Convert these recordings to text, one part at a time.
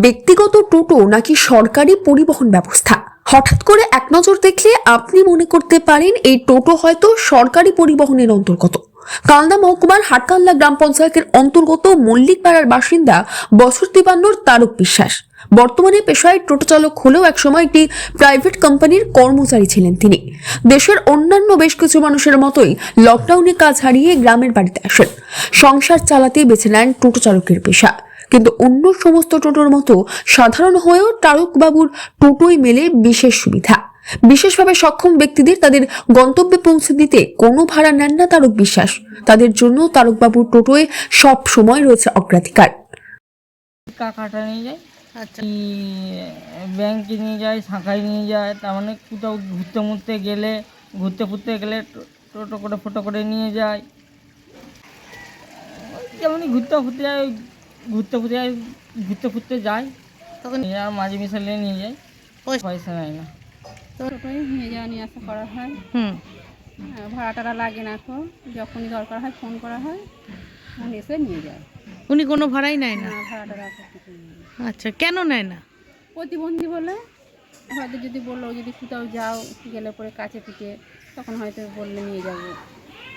ব্যক্তিগত টোটো নাকি সরকারি পরিবহন ব্যবস্থা? হঠাৎ করে এক নজর দেখলে আপনি মনে করতে পারেন এই টোটো হয়তো সরকারি পরিবহনের অন্তর্গত। কালনা মহকুমার হাটকাল্লা গ্রাম পঞ্চায়েতের অন্তর্গত মল্লিকপাড়ার বাসিন্দা বছর তিপান্নর তারক বিশ্বাস। বর্তমানে পেশায় টোটো চালক হলেও একসময় একটি প্রাইভেট কোম্পানির কর্মচারী ছিলেন তিনি। দেশের অন্যান্য বেশ কিছু মানুষের মতোই লকডাউনে কাজ হারিয়ে গ্রামের বাড়িতে আসেন। সংসার চালাতে বেছে নেন টোটো চালকের পেশা। কিন্তু অন্য সমস্ত টোটোর মতো সাধারণ হয়েও তারকবাবুর টোটোই মেলে বিশেষ সুবিধা। বিশেষভাবে সক্ষম ব্যক্তিদের তাদের গন্তব্যে পৌঁছে দিতে কোনো ভাড়া নেন না তারক বিশ্বাস। তাদের জন্য তারকবাবুর টোটোয় সব সময় রয়েছে অগ্রাধিকার। কাকাটা নিয়ে যায় আচ্ছা। ব্যাংকে নিয়ে যায় শাখায় নিয়ে যায় তার মানে কোথাও ঘুরতে মুরতে গেলে ঘুরতে ফুরতে গেলে টোটো করে ফটো করে নিয়ে যায়। যেমনই ঘুরতে ফুরতে যায় ঘুরতে ফুরতে ঘুরতে ফুরতে যায় তখন নিয়ে আর মাঝে মিশালে নিয়ে যায় পয়সা- নেয় না। টোটোই নিয়ে যাওয়া নিয়ে আসা করা হয়। হুম। ভাড়া টাড়া লাগে না এখন যখনই দরকার হয় ফোন করা হয় উনি এসে নিয়ে যায়। উনি কোনো ভাড়াই নেয় না? ভাড়া টাড়া। আচ্ছা কেন নেয় না? প্রতিবন্ধী বলে হয়তো যদি বলল যদি কোথাও যাও গেলে পরে কাছে পিঠে তখন হয়তো বললে নিয়ে যাব।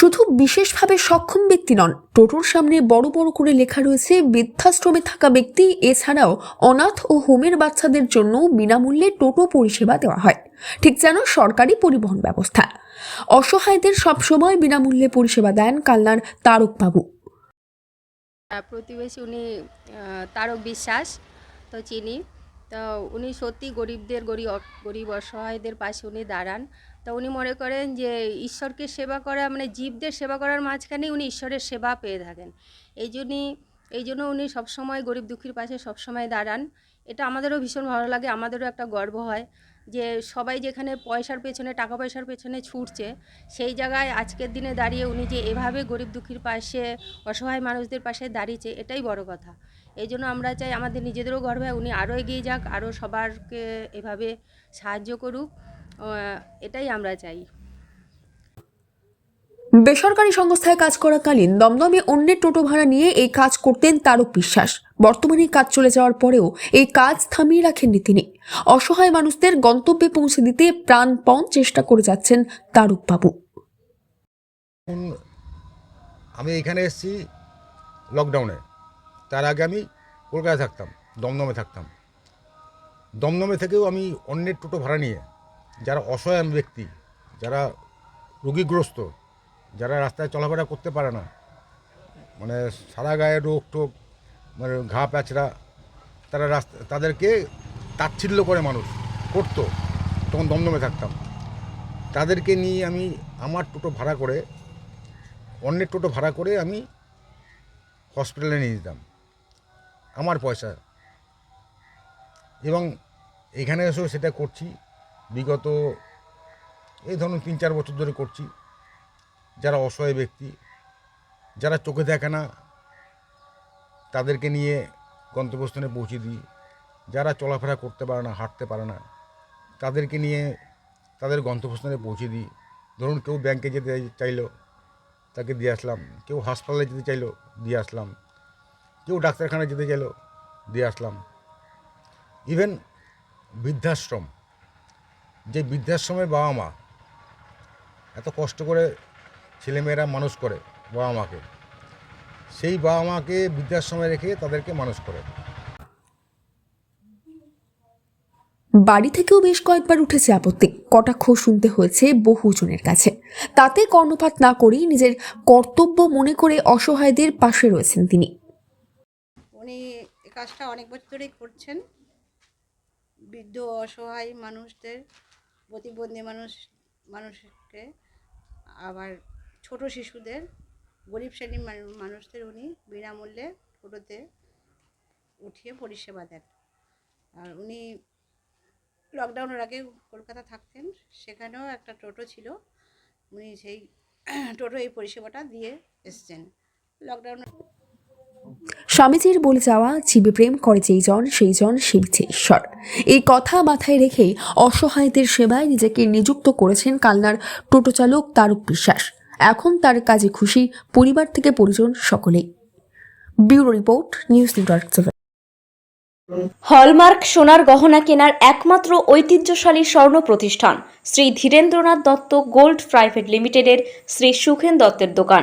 শুধু বিশেষভাবে সক্ষম ব্যক্তি নন টোটোর সামনে বড় বড় করে লেখা রয়েছে, বৃদ্ধাশ্রমে থাকা ব্যক্তি, এছাড়াও অনাথ ও হোমের বাচ্চাদের জন্য বিনামূল্যে টোটো পরিষেবা দেওয়া হয়। ঠিক যেন সরকারি পরিবহন ব্যবস্থা। অসহায়দের সবসময় বিনামূল্যে পরিষেবা দেন কালনার তারকবাবু। প্রতিবেশী উনি তারক বিশ্বাস, তো চিনি। তো উনি সত্যি গরিবদের, গরিব গরিব অসহায়দের পাশে উনি দাঁড়ান। তো উনি মনে করেন যে ঈশ্বরকে সেবা করা মানে জীবদের সেবা করার মাঝখানে উনি ঈশ্বরের সেবা পেয়ে থাকেন। এই জন্যই এই জন্য উনি সবসময় গরিব দুঃখীর পাশে সবসময় দাঁড়ান। এটা আমাদেরও ভীষণ ভালো লাগে, আমাদেরও একটা গর্ব হয় যে সবাই যেখানে পয়সার পেছনে, টাকা পয়সার পেছনে ছুটছে, সেই জায়গায় আজকের দিনে দাঁড়িয়ে উনি যে এভাবে গরিব দুঃখীর পাশে, অসহায় মানুষদের পাশে দাঁড়িয়েছে, এটাই বড় কথা। এই জন্য আমরা চাই আমাদের নিজেদেরও গর্ব হয়, উনি আরও এগিয়ে যাক, আরও সবারকে এভাবে সাহায্য করুক। এটাই আমরা চাই। বেসরকারি সংস্থায় কাজ করাকালীন দমদমে অন্যের টোটো ভাড়া নিয়ে এই কাজ করতেন তারক বিশ্বাস। বর্তমানে কাজ চলে যাওয়ার পরেও এই কাজ থামিয়ে রাখেননি তিনি। অসহায় মানুষদের গন্তব্যে পৌঁছে দিতে প্রাণপণ চেষ্টা করে যাচ্ছেন তারকবাবু আমি এখানে এসেছি লকডাউনে তার আগে আমি কলকাতায় থাকতাম দমদমে থাকতাম। দমদমে থেকেও আমি অন্যের টোটো ভাড়া নিয়ে যারা অসহায় ব্যক্তি, যারা রোগীগ্রস্ত, যারা রাস্তায় চলাফেরা করতে পারে না মানে সারা গায়ে রোগ টোগ মানে ঘা প্যাচড়া, তারা রাস্তা, তাদেরকে তাচ্ছিল্য করে মানুষ, করতো, তখন দমদমে থাকতাম। তাদেরকে নিয়ে আমি আমার টোটো ভাড়া করে, অন্যের টোটো ভাড়া করে আমি হসপিটালে নিয়ে যেতাম, আমার পয়সা। এবং এখানে এসেও সেটা করছি। বিগত এই ধরুন তিন চার বছর ধরে করছি। যারা অসহায় ব্যক্তি, যারা চোখে দেখে না, তাদেরকে নিয়ে গন্তব্যস্থানে পৌঁছে দিই। যারা চলাফেরা করতে পারে না, হাঁটতে পারে না, তাদেরকে নিয়ে তাদের গন্তব্যস্থানে পৌঁছে দিই। ধরুন কেউ ব্যাংকে যেতে চাইলো, তাকে দিয়ে আসলাম। কেউ হাসপাতালে যেতে চাইলো, দিয়ে আসলাম। কেউ ডাক্তারখানায় যেতে চাইলো, দিয়ে আসলাম। ইভেন বৃদ্ধাশ্রম যে বৃদ্ধাশ্রমের বাবা মা এত কষ্ট করে ছেলেমেয়েরা মানুষ করে বাবা মাকে সেই বাবা মাকে বৃদ্ধাশ্রমে রেখে তাদেরকে মানুষ করে। বাড়ি থেকেও বেশ কয়েকবার উঠেছে আপত্তি। কটাক্ষ শুনতে হয়েছে বহুজনের কাছে। তাতে কর্ণপাত না করেই নিজের কর্তব্য মনে করে অসহায়দের পাশে রয়েছেন তিনি। উনি কাজটা অনেক বছর ধরেই করছেন। বৃদ্ধ অসহায় মানুষদের প্রতিবন্ধী মানুষ, মানুষকে আবার ছোট শিশুদের, গরিব শ্রেণির মানুষদের উনি বিনামূল্যে টোটোতে উঠিয়ে পরিষেবা দেন। আর উনি লকডাউনের আগে কলকাতা থাকতেন, সেখানেও একটা টোটো ছিল। উনি সেই টোটো এই পরিষেবাটা দিয়ে এসছেন। লকডাউন স্বামীজির বলে যাওয়া জীবে প্রেম করে যেই জন, সেই জন সেবিছে ঈশ্বর এই কথা মাথায় রেখে অসহায়দের সেবায় নিজেকে নিযুক্ত করেছেন কালনার টোটো চালক তারক বিশ্বাস। এখন তার কাজে খুশি পরিবার থেকে পরিজন সকলেই। Bureau report, news network hallmark সোনার গহনা কেনার একমাত্র ঐতিহ্যশালী স্বর্ণ প্রতিষ্ঠান শ্রী ধীরেন্দ্রনাথ দত্ত গোল্ড প্রাইভেট লিমিটেডের শ্রী সুখেন দত্তের দোকান।